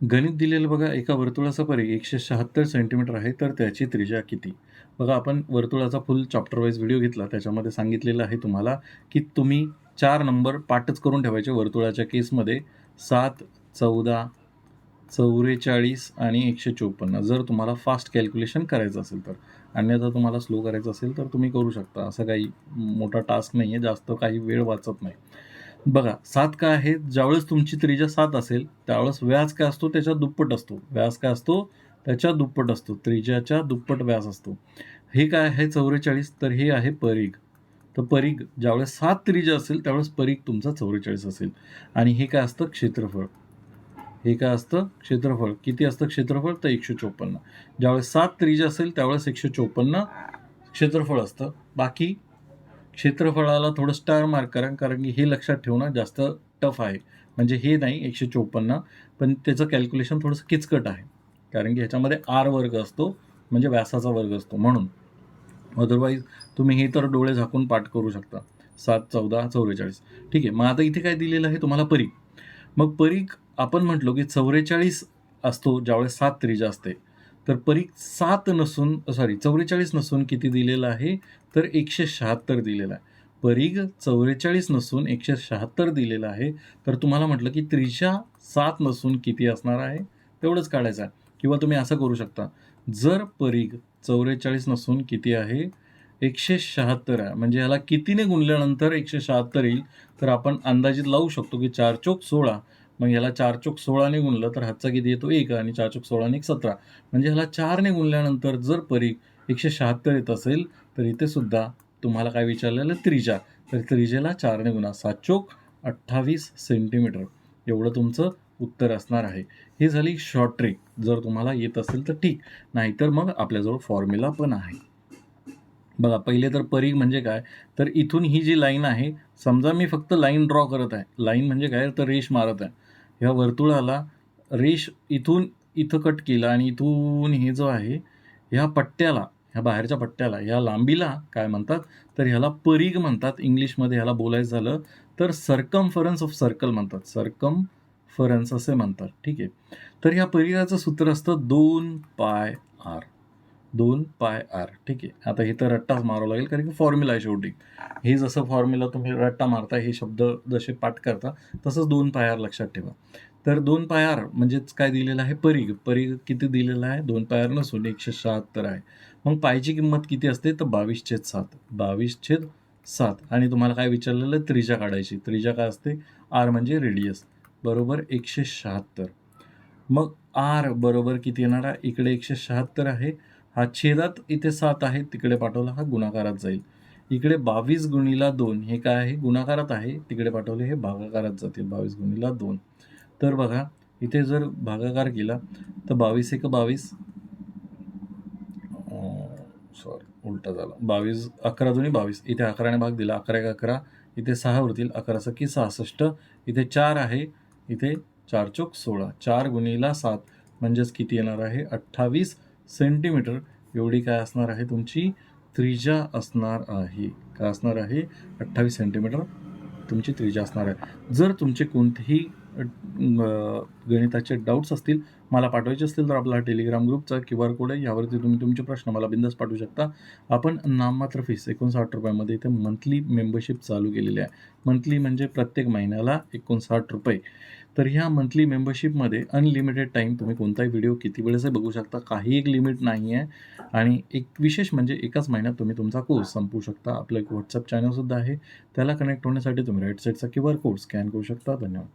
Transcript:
गणित दिलेलं बघा एका वर्तुळाचा परी एकशे शहात्तर सेंटीमीटर आहे तर त्याची त्रिज्या किती? बघा आपण वर्तुळाचा फुल चॅप्टर वाईज व्हिडिओ घेतला त्याच्यामध्ये सांगितलेलं आहे तुम्हाला की तुम्ही चार नंबर पाठच करून ठेवायचे वर्तुळाच्या केसमध्ये. सात चौदा चौवेचाळीस आणि एकशे चोपन्न. जर तुम्हाला फास्ट कॅल्क्युलेशन करायचं असेल तर. अन्यथा तुम्हाला स्लो करायचं असेल तर तुम्ही करू शकता. असं काही मोठा टास्क नाही आहे जास्त काही वेळ वाचत नाही. बघा सात काय आहे ज्यावेळेस तुमची त्रिजा सात असेल त्यावेळेस व्याज काय असतो? त्याच्या दुप्पट असतो. व्याज काय असतो? त्याच्या दुप्पट असतो. त्रिज्याच्या दुप्पट व्याज असतो. हे काय आहे चौवेचाळीस तर हे आहे परीघ. तर परीघ ज्यावेळेस सात त्रिजा असेल त्यावेळेस परीघ तुमचा चौवेचाळीस असेल. आणि हे काय असतं? क्षेत्रफळ. हे काय असतं? क्षेत्रफळ. किती असतं क्षेत्रफळ? तर एकशे चोपन्न. ज्यावेळेस सात त्रिजा असेल त्यावेळेस एकशे चोपन्न क्षेत्रफळ असतं. बाकी क्षेत्रफळाला थोडं स्टार मार्क करा कारण की हे लक्षात ठेवणं जास्त टफ आहे. म्हणजे हे नाही एकशे चोपन्न पण त्याचं कॅल्क्युलेशन थोडंसं किचकट आहे. कारण की ह्याच्यामध्ये आर वर्ग असतो म्हणजे व्यासाचा वर्ग असतो म्हणून. अदरवाईज तुम्ही हे तर डोळे झाकून पाठ करू शकता. सात चौदा चौवेचाळीस. ठीक आहे मग आता इथे काय दिलेलं आहे तुम्हाला? परीख. मग परीख आपण म्हटलो की चौवेचाळीस असतो ज्यावेळेस सात त्रिजा असते. तर परीक सात नसून सॉरी चौवेचाळीस नसून किती दिलेलं आहे? तर एकशे शहात्तर दिलेलं आहे. परीघ चौवेचाळीस नसून एकशे शहात्तर दिलेलं आहे. तर तुम्हाला म्हटलं की त्रिज्या सात नसून किती असणार आहे? तेवढंच काढायचं आहे. किंवा तुम्ही असं करू शकता. जर परीघ चौवेचाळीस नसून किती आहे? एकशे शहात्तर आहे. म्हणजे ह्याला कितीने गुणल्यानंतर एकशे शहात्तर येईल? तर आपण अंदाजित लावू शकतो की चार चोक सोळा मग ह्याला चार चोक सोळाने गुणलं तर हातचा किती येतो? एक आणि चार चोक सोळाने एक सतरा. म्हणजे ह्याला चारने गुणल्यानंतर जर परी एकशे शहात्तर येत असेल तर इथे सुद्धा तुम्हाला काय विचारलेलं? त्रिजा. तर त्रिजेला चारने गुणा सात चोक अठ्ठावीस सेंटीमीटर. एवढं तुमचं उत्तर असणार आहे. ही झाली शॉर्ट ट्रिक जर तुम्हाला येत असेल तर ठीक. नाहीतर मग आपल्याजवळ फॉर्म्युला पण आहे. बघा पहिले तर परीघ म्हणजे काय? तर इथून ही जी लाईन आहे समजा मी फक्त लाईन ड्रॉ करत आहे. लाईन म्हणजे काय? तर रेष मारत आहे. ह्या वर्तुळाला रेष इथून इथं कट केलं आणि इथून हे जो आहे ह्या पट्ट्याला ह्या बाहेरच्या पट्ट्याला ह्या लांबीला काय म्हणतात? तर ह्याला परीघ म्हणतात. इंग्लिशमध्ये ह्याला बोलायचं झालं तर सरकमफरन्स ऑफ सर्कल म्हणतात. सरकम फरन्स असे म्हणतात. ठीक आहे. तर ह्या परिघाचं सूत्र असतं दोन पाय आर. दोन पाय आर. ठीक आहे. आता इथं रट्टाच मारावं लागेल कारण की फॉर्म्युला आहे शेवटी. हे जसं फॉर्म्युला तुम्ही रट्टा मारता हे शब्द जसे पाठ करता तसंच दोन पाय आर लक्षात ठेवा. तर दोन पाय आर म्हणजेच काय दिलेलं आहे? परीघ परीघ किती दिलेलं आहे? दोन पाय आर नसून एकशे शहात्तर आहे. मग पायची किंमत किती असते? तर बावीस छेद सात. बावीस छेद सात. आणि तुम्हाला काय विचारलेलं त्रिजा काढायची. त्रिजा काय असते? आर म्हणजे रेडियस बरोबर? एकशे शहात्तर. मग आर बरोबर किती येणार आहे? इकडे एकशे शहात्तर आहे. हा छेदात इथे सात आहे तिकडे पाठवला हा गुणाकारात जाईल. इकडे बावीस गुणीला दोन हे काय आहे? गुणाकारात आहे तिकडे पाठवले हे भागाकारात जातील बावीस गुणीला दोन. तर बघा इथे जर भागाकार केला तर बावीस एक बावीस. सॉरी उलटा झाला. बावीस अकरा दोन्ही बावीस. इथे अकराने भाग दिला अकरा एक अकरा. इथे सहा उरतील अकरा सखी सहासष्ट. इथे चार आहे इथे चार चोक सोळा. चार गुणीला सात म्हणजेच किती येणार आहे? अठ्ठावीस. सेंटीमीटर एवढी काय असणार आहे? तुमची त्रिजा असणार आहे. काय असणार आहे? अठ्ठावीस सेंटीमीटर तुमची त्रिजा असणार आहे. जर तुमचे कोणतेही गणिताचे डाऊट्स असतील मला पाठवायचे असतील तर आपला टेलिग्राम ग्रुपचा क्यू आर कोड आहे. यावरती तुम्ही तुमचे प्रश्न मला बिंदास पाठवू शकता. आपण नाममात्र फीस एकोणसाठ रुपयामध्ये इथे मंथली मेंबरशिप चालू केलेली आहे. मंथली म्हणजे प्रत्येक महिन्याला एकोणसाठ रुपये. तर ह्या मंथली मेंबरशिपमध्ये अनलिमिटेड टाईम तुम्ही कोणताही व्हिडिओ किती वेळेसही बघू शकता काही एक लिमिट नाही आहे आणि एक विशेष म्हणजे एकाच महिन्यात तुम्ही तुमचा कोर्स संपवू शकता. आपलं एक व्हॉट्सअप चॅनलसुद्धा आहे. त्याला कनेक्ट होण्यासाठी तुम्ही राईट साईडचा क्यू आर कोड स्कॅन करू शकता. धन्यवाद.